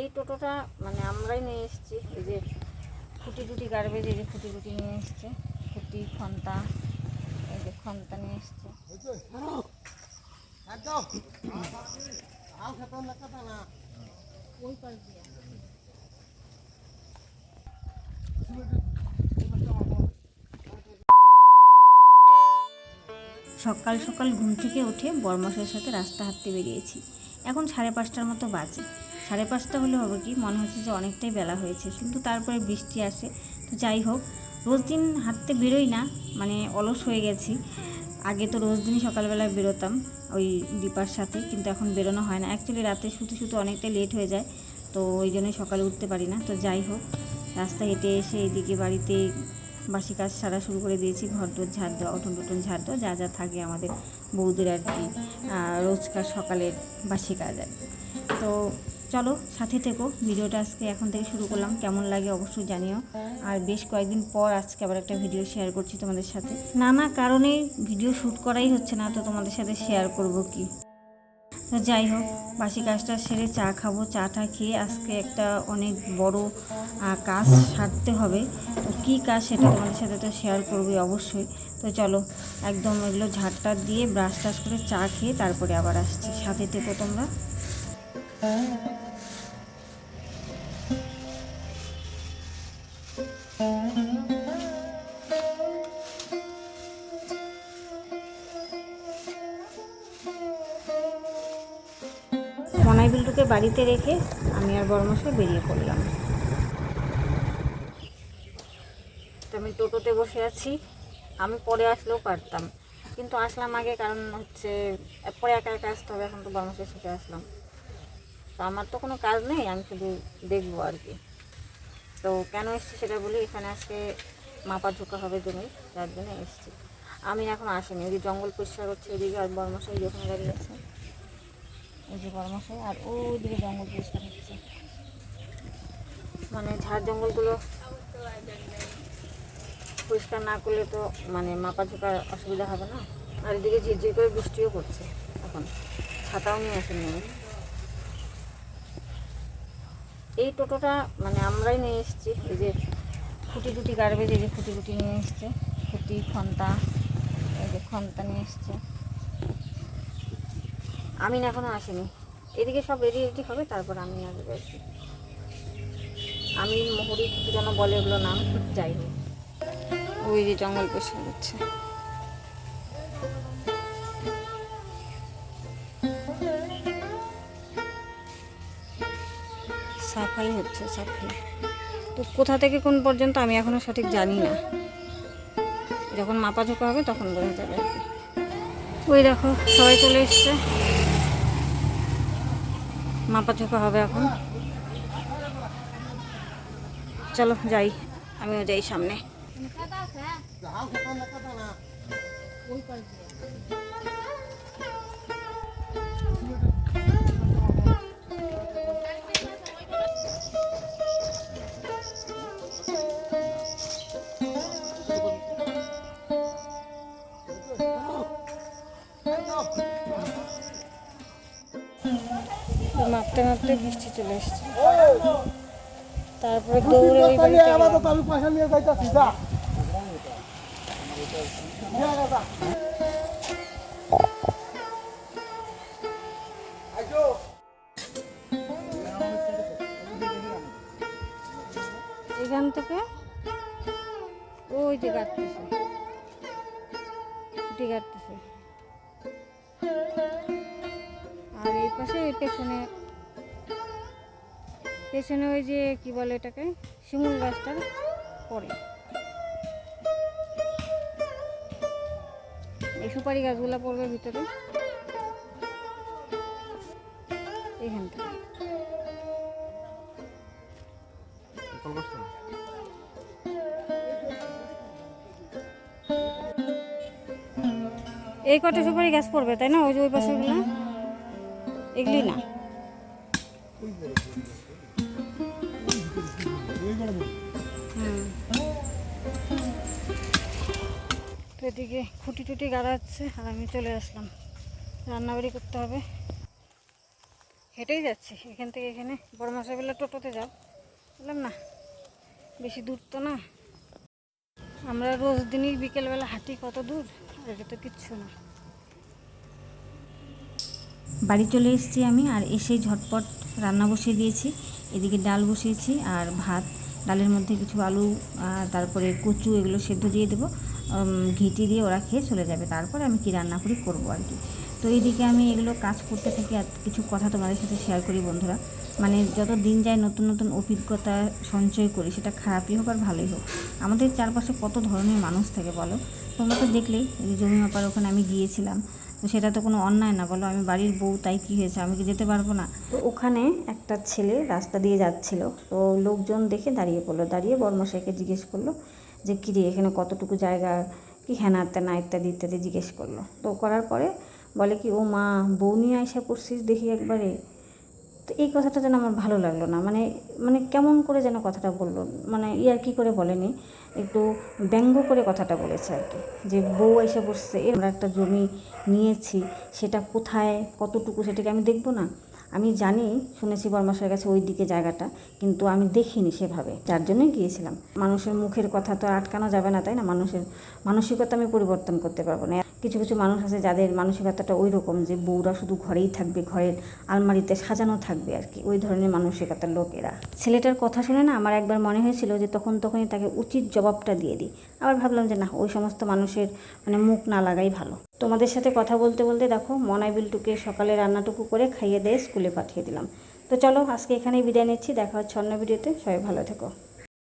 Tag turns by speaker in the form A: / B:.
A: এই টোটোটা মানে আমরাই নিয়ে এসেছি। এই যে খুঁটি টুটি গার্বেজ এই যে খুঁটি টুটি নিয়ে এসছে। খুঁটি, খন্তা, এই যে খন্তা নিয়ে এসছে। সকাল সকাল ঘুম থেকে উঠে বরমাসের সাথে রাস্তা হাঁটতে বেরিয়েছি। এখন সাড়ে পাঁচটার মতো বাজে। সাড়ে পাঁচটা হলে হবে কি? মনে হচ্ছে যে অনেকটাই বেলা হয়েছে, কিন্তু তারপরে বৃষ্টি আসে। তো যাই হোক, রোজ দিন হাঁটতে বেরোই না মানে অলস হয়ে গেছি। আগে তো রোজ দিনই সকালবেলায় বেরোতাম ওই দীপার সাথে, কিন্তু এখন বেরোনো হয় না। অ্যাকচুয়ালি রাতে শুতে শুতে অনেকটাই লেট হয়ে যায়, তো ওই জন্যই সকালে উঠতে পারি না। তো যাই হোক রাস্তা হেঁটে এসে এদিকে বাড়িতে বাসি কাজ সারা শুরু করে দিয়েছি। ঘর দোর ঝাড় দেওয়া, উঠোন টুটন ঝাড় দেওয়া, যা যা থাকে আমাদের বৌদের আর কি রোজকার সকালের বাসি কাজ আর তো চলো সাথে থেকো। ভিডিওটা আজকে এখন থেকে শুরু করলাম। কেমন লাগে অবশ্যই জানিও। আর বেশ কয়েকদিন পর আজকে আবার একটা ভিডিও শেয়ার করছি তোমাদের সাথে। নানা কারণে ভিডিও শ্যুট করাই হচ্ছে না, তো তোমাদের সাথে শেয়ার করব কি? তো যাই হোক, বাসি কাজটা সেরে চা খাব। চাটা খেয়ে আজকে একটা অনেক বড় কাজ সারতে হবে। তো কী কাজ সেটা তোমাদের সাথে তো শেয়ার করবোই অবশ্যই। তো চলো, একদম এগুলো ঝাড়টা দিয়ে ব্রাশ টাশ করে চা খেয়ে তারপরে আবার আসছি। সাথে থেকো তোমরা। মনাই বিল্টুকে বাড়িতে রেখে আমি আর বড়মশাই বেরিয়ে পড়লাম। তো আমি টোটোতে বসে আছি। আমি পরে আসলেও পারতাম। কিন্তু আসলাম আগে কারণ হচ্ছে, পরে একা একা আসতে হবে, এখন তো বড়মশাই শিখে আসলাম। তো আমার তো কোনো কাজ নেই, আমি শুধু দেখব আর কি। তো কেন এসছি সেটা বলি, এখানে আজকে মাপা ঝোঁকা হবে জমি যার জন্য এসছি। আমি এখন আসিনি, ওই জঙ্গল পরিষ্কার করছে ওইদিকে আর বর্মশাই ওখানে দাঁড়িয়ে আছে। এই যে বর্মশাই আর ওইদিকে জঙ্গল পরিষ্কার হচ্ছে। মানে ঝাড় জঙ্গলগুলো পরিষ্কার না করলে তো মানে মাপা ঝোঁকার অসুবিধা হবে না। আর এদিকে ঝিরঝির করে বৃষ্টিও পড়ছে এখন। ছাতাও নিয়ে আসেনি এই টোটোটা মানে আমরাই নিয়ে এসেছি, এই যে খুঁটি টুটি গার্বেজ এই যে খুঁটি টুটি নিয়ে এসছে, খুঁটি, খন্তা, এই যে খন্তা নিয়ে এসছে। আমিন এখনও আসেনি। এদিকে সব রেডি রেডি হবে, তারপর আমি আসবে আমিন, মোহরি, কী যেন বলে ওগুলো নাম, যাই হোক। ওই যে জঙ্গল পরিষ্কার হচ্ছে সাফাই হচ্ছে, সাফাই। তো কোথা থেকে কোন পর্যন্ত আমি এখনও সঠিক জানি না। যখন মাপা ঝোঁকা হবে তখন বোঝা যাবে ওই দেখো, সবাই চলে এসছে। মাপা ঝোঁকা হবে এখন। চলো যাই। আমিও যাই সামনে। মাপতে মাপতে বৃষ্টি চলে এসছে। তারপরে দৌড়ে ওই এখান থেকে ওই যে কাটতেছে। খুঁটি কাটতেছে। আর এই পাশে পেছনে পেছনে ওই যে কি বলে এটাকে? শিমুল গাছটার পরে। এই সুপারি গাছগুলো পড়বে ভিতরে। এখান এই কটা সুপারি গাছ পড়বে, তাই না? ওই যে ওই পাশেগুলো এগুলি না? তো এদিকে খুঁটি টুটি গাড়াচ্ছে, আর আমি চলে আসলাম। রান্নাবাড়ি করতে হবে।
B: হেঁটেই যাচ্ছি, এখান থেকে এখানে। বড় মাসাবেলা টোটোতে যাও বললাম না, বেশি দূর তো না। আমরা রোজ দিনই বিকেলবেলা হাঁটি কত দূর এটা তো কিচ্ছু না।
A: বাড়ি চলে এসেছি আমি, আর এসেই ঝটপট রান্না বসিয়ে দিয়েছি। এদিকে ডাল বসিয়েছি আর ভাত। ডালের মধ্যে কিছু আলু তারপরে কচু এগুলো সেদ্ধ দিয়ে দেবো। ঘিটি দিয়ে ওরা খেয়ে চলে যাবে। তারপরে আমি কি রান্না করি করব আর কি। তো এইদিকে আমি এগুলো কাজ করতে থাকি আর কিছু কথা তোমাদের সাথে শেয়ার করি বন্ধুরা। মানে যত দিন যায় নতুন নতুন অভিজ্ঞতা সঞ্চয় করি, সেটা খারাপই হোক আর ভালোই হোক। আমাদের চারপাশে কত ধরনের মানুষ থাকে বলো? তোমরা তো দেখলেই জমি মাপার ওখানে আমি গিয়েছিলাম। তো সেটা তো কোনো অন্যায় না, বলো আমি বাড়ির বউ, তাই কী হয়েছে? আমি কি যেতে পারব না? তো ওখানে একটা ছেলে রাস্তা দিয়ে যাচ্ছিল। তো লোকজন দেখে দাঁড়িয়ে পড়ল। দাঁড়িয়ে বর্মশাইকে জিজ্ঞেস করল যে, কী রে, এখানে কতটুকু জায়গা? কি হ্যানা ত্যানা ইত্যাদি ইত্যাদি? জিজ্ঞেস করল। তো করার পরে বলে কি, ও মা, বউ নিয়ে আইসা করছিস দেখি একবারে? তো এই কথাটা যেন আমার ভালো লাগল না। মানে মানে কেমন করে যেন কথাটা বলল? মানে ইয়ার কি করে বলেনি? একটু ব্যঙ্গ করে কথাটা বলেছে আর কি। যে বউ এসে বসছে আমরা একটা জমি নিয়েছি, সেটা কোথায়, কতটুকু সেটাকে আমি দেখব না? আমি জানি, শুনেছি বর্মাসের কাছে ওই দিকে জায়গাটা, কিন্তু আমি দেখিনি সেভাবে, যার জন্যই গিয়েছিলাম। মানুষের মুখের কথা তো আটকানো যাবে না, তাই না? মানুষের মানসিকতা আমি পরিবর্তন করতে পারব না। কিছু কিছু মানুষ আছে যাদের মানসিকতাটা ওই রকম যে বউরা শুধু ঘরেই থাকবে, ঘরের আলমারিতে সাজানো থাকবে আর কি। ওই ধরনের মানসিকতার লোকেরা। ছেলেটার কথা শুনে না আমার একবার মনে হয়েছিল যে তখন তখনই তাকে উচিত জবাবটা দিয়ে দিই। আবার ভাবলাম যে না, ওই সমস্ত মানুষের মানে মুখ না লাগাই ভালো। তোমাদের সাথে কথা বলতে বলতে দেখো মনাই বিলটুকে সকালে রান্নাটুকু করে খাইয়ে দিয়ে স্কুলে পাঠিয়ে দিলাম। তো চলো আজকে এখানেই বিদায় নিচ্ছি, দেখা হচ্ছে অন্য ভিডিওতে, সবাই ভালো থেকো।